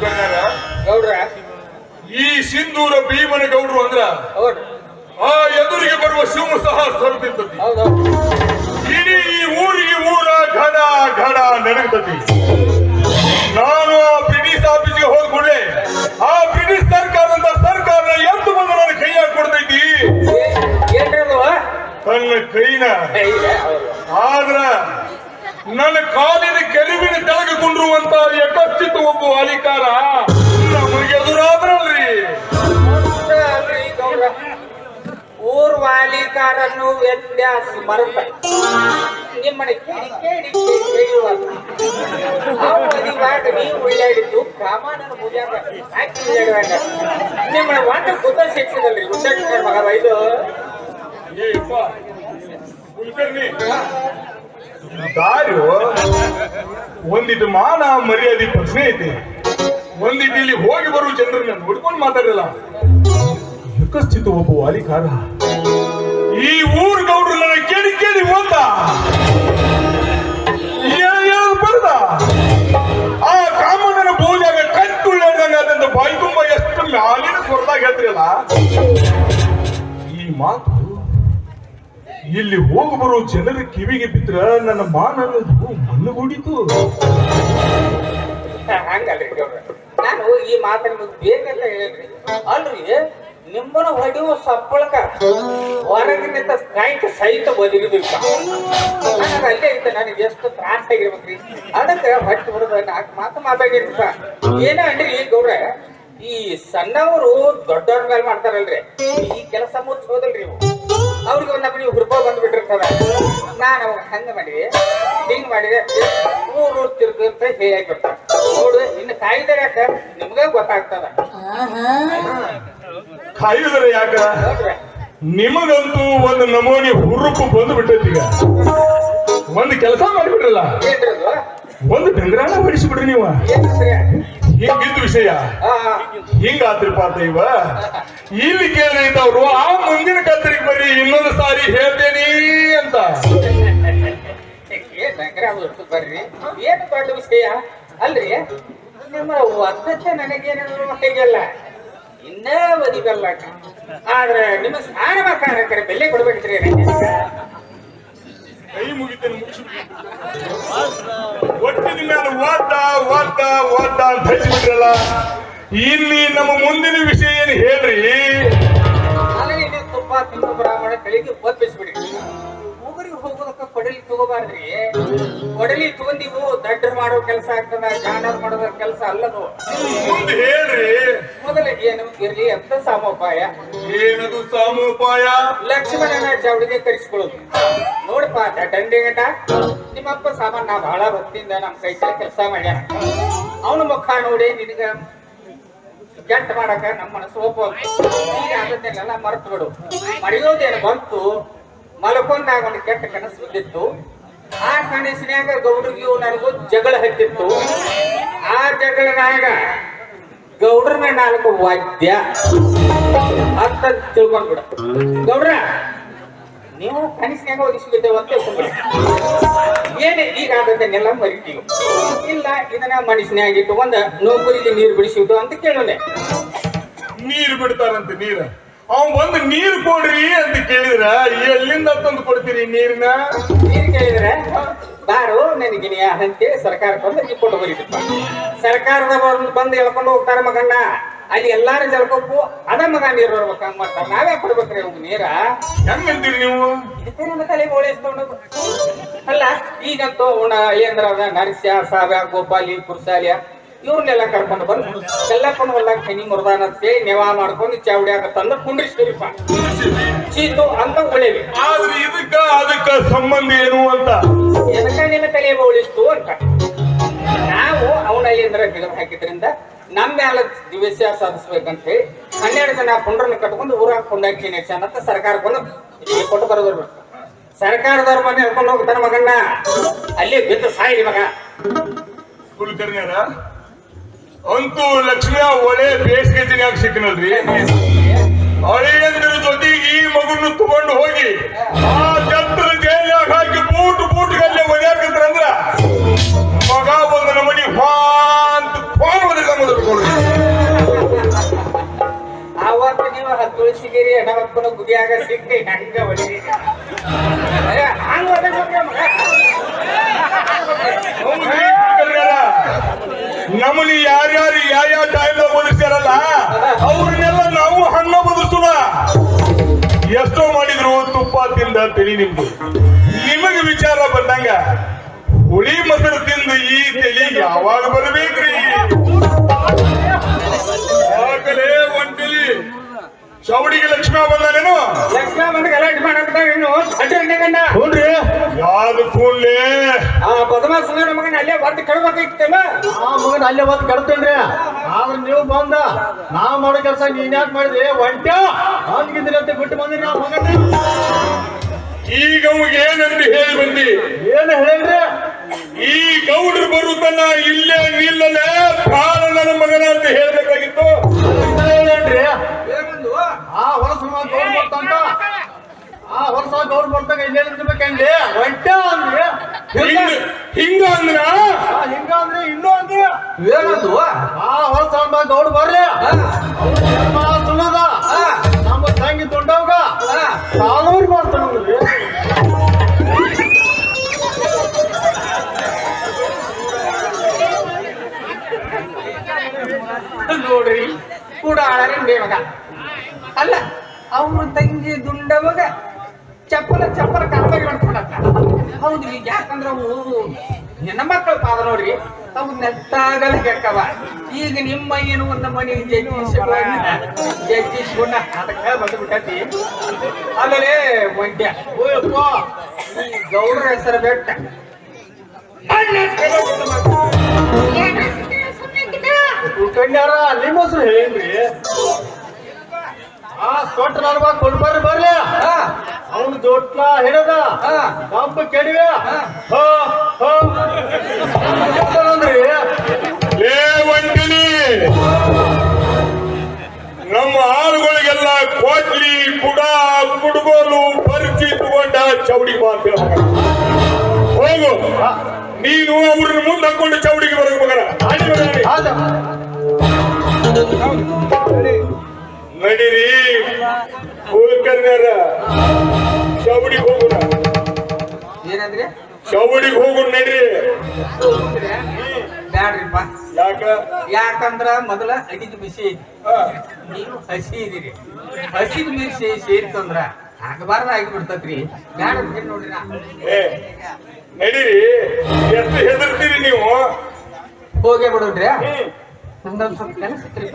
ಗೌಡ್ರ? ಈ ಸಿಂಧೂರ ಭೀಮನ ಗೌಡ್ರು ಅಂದ್ರ ಆ ಎದುರಿಗೆ ಬರುವ ಶಿವ ಸಹ ಸರಿದಿರ್ತತಿ ಹೌದು. ಇಡೀ ಈ ಊರಿಗೆ ಊರ ಘಡ ಘಡ ನಡಗತತಿ ನಾನು ಆ ಬ್ರಿಟಿಷ್ ಆಫೀಸ್ಗೆ ಹೋದ್ಕೊಂಡೆ ಆ ಬ್ರಿಟಿಷ್ ಸರ್ಕಾರದಿಂದ ಸರ್ಕಾರ ಎದ್ದು ಬಂದು ನನ್ನ ಕೈಯಾಗ ಕೊಡ್ತೈತಿ. ತನ್ನ ಕೈನ. ಆದ್ರ ನನ್ನ ಕಾಲಿನ ಕೆಲುವಿನ ತೆಳಗಿಕೊಂಡಿರುವಂತ ಯಕಶ್ಚಿತ ಒಬ್ಬ ಅಧಿಕಾರ ನಮಗೆ ಎದುರಾದ್ರಲ್ರಿ. ಊರ್ ವಾಲಿಕಾರನ್ನು ವ್ಯತ್ಯಾಸ ಮರುತ. ನಿಮ್ಮನೆ ಕೇಳಿ ಕೇಳಿ ಕೇಳುವಾಗ. ನಾವು ಹಾಕಿ ನಿಮ್ಮನೆ ವಾಟ ಮಗ ಇದು ದಾರು ಒಂದಿಟ್ಟು ಮಾನ ಮರ್ಯಾದೆ ಪ್ರಶ್ನೆ ಐತಿ. ಒಂದಿಟ್ಟು ಇಲ್ಲಿ ಹೋಗಿ ಬರುವ ಜನರನ್ನ ನೋಡ್ಕೊಂಡು ಮಾತಾಡಲ್ಲ. ಯಕಶ್ಚಿತ ಒಬ್ಬ ವಾಲಿಕಾರ ಈ ಊರು ಗೌಡ್ರು ನನ್ನ ಕೇಳಿ ಕೇಳಿ ಹೋದ ಬರ್ದ? ಆ ಕಾಮಣ್ಣನ ಭೋಜಾಗ ಕಟ್ಟುಳ್ಳಾಡ್ದಂಗ ಬಾಯಿ ತುಂಬ ಎಷ್ಟು ಮ್ಯಾಲಿನ ಸ್ವರ್ದಾಗ ಹೇಳ್ತಿರಲ್ಲ? ಈ ಮಾತು ಇಲ್ಲಿ ಹೋಗಿ ಬರೋ ಜನರ ಕಿವಿಗೆ ಬಿದ್ರ ನನ್ನ ಮಾನ ಅನ್ನೋದು ಮಣ್ಣುಗೂಡಿತು ಹಂಗಲ್ರಿ ಗೌಡ್ರ ನಾನು ಈ ಮಾತನ್ನ ನಿಮಗೆ ಬೇಕಂತ ಹೇಳಿದ್ರಿ ಅಲ್ರಿ, ನಿಮ್ಮನ್ನ ಹೊಡೆಯುವ ಸಪ್ಪಳಕ ಹೊರಗಿನಿಂದ ಕಾಯ್ಕ ಸಹಿತ ಬದಿರುದಿಲ್ಲ ನನಗೆ ಅಲ್ಲೇ ಇತ್ತು ನನಗೆ ಎಷ್ಟು ತ್ರಾಸ ಆಗಿರ್ಬೇಕ್ರಿ. ಅದಕ್ಕೆ ಹೊಟ್ಟೆ ಬರೋದ ನಾಲ್ಕು ಮಾತು ಮಾತಾಡಿರ್ಪ ಏನ ಅಂದ್ರಿ ಗೌರ ಈ ಸಣ್ಣವರು ದೊಡ್ಡವ್ರ ಮೇಲೆ ಮಾಡ್ತಾರಲ್ರಿ. ಈ ಕೆಲಸ ಮುಚ್ಚ ಹೋದಲ್ರಿ ಇವು ನಮಗೆ ಹುರ್ಪ ಬಂದ್ಬಿಟ್ಟಿರ್ತದ ನಾನು ಅವಾಗ ಹಂಗ ಮಾಡಿದೆ ಹಿಂಗ್ ಮಾಡಿದೆ ಊರ್ ಊರ್ ತಿರ್ಗಂತ ಹೇಳಿ ನೋಡು ಇನ್ನು ಕಾಯ್ದರೆ ಯಾಕ? ನಿಮ್ಗೆ ಗೊತ್ತಾಗ್ತದ. ಕಾಯ್ದರೆ ಯಾಕ? ನಿಮಗಂತೂ ಒಂದು ನಮೂನಿ ಹುರುಪು ಬಂದು ಬಿಟ್ಟೈತಿ ಒಂದು ಕೆಲಸ ಮಾಡಿಬಿಡ್ರಲ್ಲ. ಒಂದು ಡಂಗರಾನ ಹೊಡಿಸಿಬಿಡ್ರಿ ನೀವು. ಹಿಂಗಿದ್ದು ವಿಷಯ. ಆ ದೈವ ಇಲ್ಲಿ ಕೇಳಿದವ್ರು ಆ ಮುಂದಿನ ಕತ್ತರಿಗೆ ಬರ್ರಿ ಇನ್ನೊಂದು ಸಾರಿ ಹೇಳ್ತೇನಿ ಅಂತ. ಬರ್ರಿ. ಏನು ದೊಡ್ಡ ವಿಷಯ? ಅಲ್ರಿ ನಿಮ್ಮ ಒದ್ದಕ್ಕೆ ನನಗೇನು ಹೇಗೆಲ್ಲ. ಇನ್ನೇ ಒದಿಗಲ್ಲ ಆದ್ರೆ ನಿಮ್ಮ ಸ್ನಾನ ಮಕಾರಕರ ಬೆಲೆ ಕೊಡ್ಬೇಕ್ರಿ ನನಗೆ. ಕೈ ಮುಗಿತೇನೆ ಒಟ್ಟಿನ ಮೇಲೆ ಓದ್ದ ಓದ್ದ ಓದ್ದ ಅಂತ ಹಚ್ಚಿಬಿಟ್ರಲ್ಲ ಇಲ್ಲಿ ನಮ್ಮ ಮುಂದಿನ ವಿಷಯ ಏನು ಹೇಳ್ರಿ? ತುಪ್ಪ ತಿಂದು ಬ್ರಾಹ್ಮಣ ಕಳಿಗೆ ಒಪ್ಪಿಸ್ಬಿಡಿ. ಊರಿಗೆ ಹೋಗೋದಕ್ಕ ಕೊಡಲಿ ತಗೋಬಾರ್ದ್ರಿ. ಕೊಡಲಿ ತಗೊಂಡಿವು ದಡ್ಡರ್ ಮಾಡೋ ಕೆಲಸ ಆಗ್ತದ ಜಾನರ್ ಮಾಡೋ ಕೆಲಸ ಅಲ್ಲದು. ಮುಂದೆ ಹೇಳ್ರಿ. ಮೊದಲ ಏನು ಇರ್ಲಿ ಅಂತ ಸಾಮೋಪಾಯ. ಏನದು ಸಾಮೋಪಾಯ? ಲಕ್ಷ್ಮಣನ ಚೌಡಿಗೆ ಕರೆಸ್ಕೊಳ್ಳೋದು. ನೋಡಪ್ಪ ದಂಡೆ ಗಂಟ ನಿಮ್ಮಪ್ಪ ಸಾಮಾನ್ ನಾ ಬಹಳ ಭಕ್ತಿಯಿಂದ ನಮ್ಮ ಕೈ ಕೆಲಸ ಮಾಡ್ಯಾನ. ಅವನ ಮುಖ ನೋಡಿ ನಿನಗ ಕೆಟ್ಟ ಮಾಡಕ ನಮ್ಮ ಮನಸ್ಸು ಒಪ್ಪೋದು ಈಗ ಅದನ್ನೆಲ್ಲ ಮರೆತು ಬಿಡು. ಮರೆಯೋದೇನು ಬಂತು, ಮಲ್ಕೊಂಡಾಗ ಒಂದು ಕೆಟ್ಟ ಕನಸು ಬಿದ್ದಿತ್ತು. ಆ ಕನಸಿನಾಗ ಗೌಡ್ರಿಗೂ ನನಗೂ ಜಗಳ ಹತ್ತಿತ್ತು. ಆ ಜಗಳನಾಗ ಗೌಡ್ರನ ನಾಲ್ಕು ವಾದ್ಯ. ಅಂತ ತಿಳ್ಕೊಂಡ್ಬಿಡ. ಗೌಡ್ರ ನೀವು ಕನಸಿನಾಗ ಒದಿಸ್ಬಿದ್ದೇವೆ ಅಂತ ಏನೇ ಈಗ ಆದದ್ದನ್ನೆಲ್ಲ ಮರಿತೀವಿ ಇಲ್ಲ ಇದನ್ನ ಮನುಷ್ಯನಾಗ ಇಟ್ಟುಕೊಂಡ ನೌಕರಿಗೆ ನೀರು ಬಿಡಿಸಿಬಿಟ್ಟು ಅಂತ ಕೇಳೋದೆ ನೀರು ಬಿಡ್ತಾರಂತೆ ನೀರು. ಅವ್ನು ಬಂದು ನೀರು ಕೊಡ್ರಿ ಅಂತ ಕೇಳಿದ್ರ ಎಲ್ಲಿಂದ ತಂದು ಕೊಡ್ತೀರಿ ನೀರಿನ? ನೀರು ಕೇಳಿದ್ರೆ ಬಾರು ನನಗೆ ಅಂತ ಅಂತೇಳಿ ಸರ್ಕಾರಕ್ಕೆ ಬಂದು ನೀವು ಕೊಟ್ಟು ಬರೀ ಬಂದು ಬಂದು ಎಳ್ಕೊಂಡು ಹೋಗ್ತಾರ ಮಗಣ್ಣ ಅಲ್ಲಿ ಎಲ್ಲಾರು ಜಲ್ಕೊಪ್ಪು ಅದ ಮಗ ನೀರು ಬರ್ಬೇಕ ಮಾಡ್ತಾರೆ. ನಾವೇ ಕೊಡ್ಬೇಕ್ರಿ ಅವ್ಗ ನೀರ. ಹೆಂಗಂತೀರಿ ನೀವು? ನಮ್ಮ ತಲೆ ಓಡಿಸ್ಕೊಂಡು ಅಲ್ಲ ಈಗಂತೂ ಉಣ ಏನ್ರ ನರಸ್ಯ ಸಾವ್ಯ ಗೋಪಾಲಿ ಕುರ್ಸಾಲಿಯ ಇವ್ರನ್ನೆಲ್ಲ ಕರ್ಕೊಂಡು ಬಂದು ಎಲ್ಲಪ್ಪನ ಹೊಲ್ದಾಗ ಕನಿ ಮುರ್ದಾನ ಅಂತೇಳಿ ನೆವ ಮಾಡ್ಕೊಂಡು ಚಾವಡಿಯಾಗ ತಂದು ಕುಂಡ್ರಿಸ್ತೀರಿಪ್ಪ ಚೀತು ಅಂತ ಉಳೇವಿ ಆದ್ರೆ ಇದಕ್ಕ ಅದಕ್ಕ ಸಂಬಂಧ ಏನು ಅಂತ? ಎದಕ್ಕ ನಿನ್ನ ತಲೆ ಉಳಿಸ್ತು ಅಂತ. ನಾವು ಅವನಲ್ಲಿ ಅಂದ್ರೆ ಗಿಡ ಹಾಕಿದ್ರಿಂದ ನಮ್ಮ ಮ್ಯಾಲ ದಿವಸ ಸಾಧಿಸ್ಬೇಕಂತ ಹೇಳಿ ಹನ್ನೆರಡು ಜನ ಕುಂಡ್ರನ್ನ ಕಟ್ಕೊಂಡು ಊರಾಗ ಕೊಂಡಾಕಿ ಅಂತ ಸರ್ಕಾರಕ್ಕೊಂದು ಇಲ್ಲಿ ಕೊಟ್ಟು ಬರೋದ್ರು ಸರ್ಕಾರದವ್ರ ಮನೆ ಹೇಳ್ಕೊಂಡು ಹೋಗ್ತಾನೆ ಮಗಣ್ಣ ಅಲ್ಲಿ ಬಿದ್ದು ಸಾಯಿ ಮಗ ಅಂತೂ ಲಕ್ಷ್ಮಿಯ ಒಳ್ಳೆ ಬೇಸಿಗೆ ದಿನ ಸಿಕ್ಕನಲ್ರಿ? ಹಳೆಯಂದ್ರ ಜೊತೆಗೆ ಈ ಮಗನ್ನು ತಗೊಂಡು ಹೋಗಿ, ಆ ಜತ್ರ ಜೈಲಾಗ ಹಾಕಿ ಬೂಟ್ ಮಗ ಒಂದು ನಮನಿ ಹಾಂತ ಫೋನ್ ಹೊಡಿದ ಮೊದಲುಗಳು ಗುಡಿಯಾಗ ನಮ್ಮಲ್ಲಿ ಯಾರ್ಯಾರು ಯಾವ ಟೈಮ್ದಾಗ ಬದುಕ್ತಾರಲ್ಲ ಅವ್ರನ್ನೆಲ್ಲ ನಾವು ಹಣ್ಣ ಬದುಕ್ಸುವ. ಎಷ್ಟೋ ಮಾಡಿದ್ರು ತುಪ್ಪ ತಿಂದ ತಿಳಿ ನಿಮ್ದು ನಿಮಗೆ ವಿಚಾರ ಬಂದಂಗ ಹುಳಿ ಮೊಸರು ತಿಂದು ಈ ತಲೆ ಯಾವಾಗ ಬರಬೇಕ್ರಿ? ಆಗಲೇ ಒಂಟಿಲಿ. ಚೌಡಿಗೆ ಲಕ್ಷ್ಮಣ ಬಂದಾನೇನು? ಲಕ್ಷ್ಮ ಬಂದು ಗಲಾಟೆ ಮಾಡಕ್ತಾವ ಇನ್ನು ಅಡ್ಡ ಗಂಡ ಹುನ್ರಿ ಯಾವ್ದು ಕೂಡ್ಲೆ? ಆ ಬದಮಾಸ ಮಗನ ಅಲ್ಲೇ ಬರ್ದು ಕಳ್ಬೇಕಾಗಿತ್ತಲ್ಲ? ಆ ಮಗನ ಅಲ್ಲೇ ಹೊತ್ತು ರೀ ಆದ್ರೆ ನೀವು ಬಂದ ನಾ ಮಾಡೋ ಕೆಲಸ ನೀನ್ ಯಾಕೆ ಮಾಡಿದ್ರಿ? ಒಂಟ ಅಂತ ಬಿಟ್ಟು ಬಂದ್ರಿ ನಾವು ಮಗನ. ಈಗ ಅವಾಗ ಏನಂತ ಹೇಳಿ ಬಂದಿ? ಏನು ಹೇಳಿಲ್ರಿ ಈ ಗೌಡರು ಬರುತ್ತನ ಇಲ್ಲೇ ನಿಲ್ಲಲೇ ಪ್ರಾಣ ನನ್ನ ಮಗನ ಅಂತ ಹೇಳ್ಬೇಕಾಗಿತ್ತು. ಆ ಹೊಲಸ ಗೌಡ್ ಬರ್ತಂತ ಆ ಹೊಲಸ ಗೌಡ್ ಬರ್ತಾಗ ಇಲ್ಲೇ ನಿಂತ್ಬೇಕಂడి ಒಂಟ್ಯ ಅಂದ್ರೆ? ಹಿಂಗ ಹಿಂಗ ಅಂದ್ರ? ಆ ಹಿಂಗ ಅಂದ್ರಿ ಇನ್ನೂ ಅಂದ್ರೆ? ಏನಂದು ಆ ಹೊಲಸ ಗೌಡ್ ಬರ್ರಿ ಸುಣದ ಸುಳ್ಳದ ನಮ್ಮ ತಂಗಿ ದುಂಡವ್ಗ ಚಪ್ಪಲ ಚಪ್ಪಲ ಕರ್ಬಾಗಿ ಹೌದು ಹೌದ್ರಿ ಯಾಕಂದ್ರ ಅವು ಹೆಣ್ಣ ಮಕ್ಕಳ ಪಾದ ನೋಡ್ರಿ ಅವು ನೆತ್ತಾಗಲ ಕೆಕ್ಕವ ಈಗ ನಿಮ್ಮ ಏನು ಒಂದು ಮನಿ ಜಗ್ಗಿಸ್ಕೊಂಡ ಜಗ್ಗಿಸ್ಕೊಂಡ ಅದಕ್ಕ ಬಂದು ಬಿಟ್ಟತಿ ಆಮೇಲೆ ಮಂಡ್ಯ ಓಯಪ್ಪ ಈ ಗೌಡ್ರ ಹೆಸರು ಬೆಟ್ಟ. ಕಣ್ಯಾರ ನಿಮ್ಮ ಹೆಸರು ಹೇಳಿ ಆ ಸೊಟ್ಟ ನಲ್ವ ಕೊಡ್ಬಾರ್ರಿ ಬರ್ಲಿ ಅವ್ನ ಅವನು ಜೋಟ್ಲ ಹಿಡದ ಹಾ. ಕಂಪ ಕೆಡವೆ. ಹಾ. ಅಂದ್ರಿ ಲೇ ಒಂಟಿಲಿ ನಮ್ಮ ಆಳುಗಳಿಗೆಲ್ಲ ಕೋಟ್ಲಿ ಕುಡ ಕುಡುಗೋಲು ಪರಿಚಿ ತಗೊಂಡ ಚೌಡಿಗೆ ಬಾ ಅಂತ. ಹೋಗು. ನೀನು ಅವ್ರನ್ನ ಮುಂದೆ ಹಾಕೊಂಡು ಚೌಡಿಗೆ ಬರೋದು ಮಗನ. ನಡೀರಿ. ಕುಲಕರ್ಣ್ಯರ ಚೌಡಿಗೆ ಹೋಗುಣ. ಏನಂದ್ರೆ? ಚೌಡಿಗೆ ಹೋಗುಣ ನಡೀರಿ. ಬ್ಯಾಡ್ರಿಪ್ಪ. ಯಾಕ? ಯಾಕಂದ್ರ ಮೊದಲ ಅಡಿದ ಬಿಸಿ ಐತಿ. ನೀವು ಹಸಿ ಇದೀರಿ. ಹಸಿದ ಬಿಸಿ ಸೇರಿತಂದ್ರ ಆಗಬಾರ್ದ ಆಗಿಬಿಡ್ತತ್ರಿ. ಬ್ಯಾಡ ನೋಡ್ರಿ ನಡೀರಿ. ಎಷ್ಟು ಹೆದರ್ತೀರಿ ನೀವು? ಹೋಗೇ ಬಿಡೋಣ್ರಿ. ನಂದೊಂದು ಸ್ವಲ್ಪ ಕೆಲಸ ಇತ್ರಿ